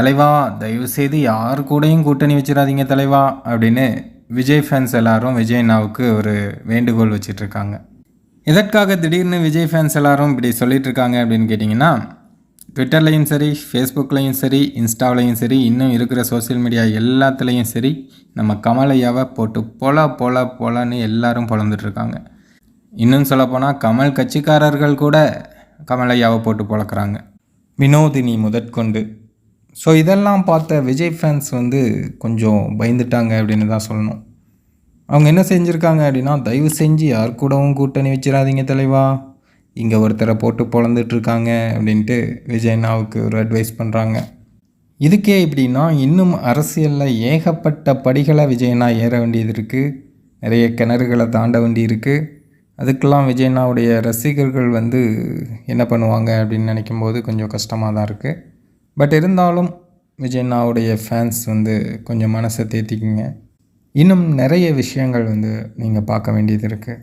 தலைவா தயவுசெய்து யார் கூடயும் கூட்டணி வச்சிடாதீங்க தலைவா அப்படின்னு விஜய் ஃபேன்ஸ் எல்லாரும் விஜய் ஒரு வேண்டுகோள் வச்சிட்ருக்காங்க. எதற்காக திடீர்னு விஜய் ஃபேன்ஸ் எல்லாரும் இப்படி சொல்லிகிட்ருக்காங்க அப்படின்னு கேட்டிங்கன்னா ட்விட்டர்லேயும் சரி ஃபேஸ்புக்லேயும் சரி இன்ஸ்டாவிலையும் சரி இன்னும் இருக்கிற சோஷியல் மீடியா எல்லாத்துலேயும் சரி நம்ம கமலையாவை போட்டு பொல பொல பொலன்னு எல்லாரும் பொழந்துட்டுருக்காங்க இன்னும் சொல்லப்போனால் கமல் கட்சிக்காரர்கள் கூட கமலையாவை போட்டு பொழக்கிறாங்க. வினோதினி முதற்கொண்டு. ஸோ இதெல்லாம் பார்த்த விஜய் ஃபேன்ஸ் வந்து கொஞ்சம் பயந்துட்டாங்க அப்படின்னு தான் சொல்லணும். அவங்க என்ன செஞ்சுருக்காங்க அப்படின்னா தயவு செஞ்சு யார் கூடவும் கூட்டணி வச்சிடாதீங்க தலைவா. இங்கே ஒருத்தரை போட்டு பொழந்துட்டுருக்காங்க அப்படின்ட்டு விஜய்னாவுக்கு ஒரு அட்வைஸ் பண்ணுறாங்க இதுக்கே இப்படின்னா இன்னும் அரசியலில் ஏகப்பட்ட படிகளை விஜய் ஏற வேண்டியது இருக்குது நிறைய கிணறுகளை தாண்ட வேண்டி இருக்குது அதுக்கெல்லாம் விஜய் ரசிகர்கள் வந்து என்ன பண்ணுவாங்க அப்படின்னு நினைக்கும்போது கொஞ்சம் கஷ்டமாக தான் இருக்குது பட் இருந்தாலும் விஜய்னாவுடைய ஃபேன்ஸ் வந்து கொஞ்சம் மனசை தேத்திக்கிங்க. இன்னும் நிறைய விஷயங்கள் வந்து நீங்கள் பார்க்க வேண்டியது இருக்குது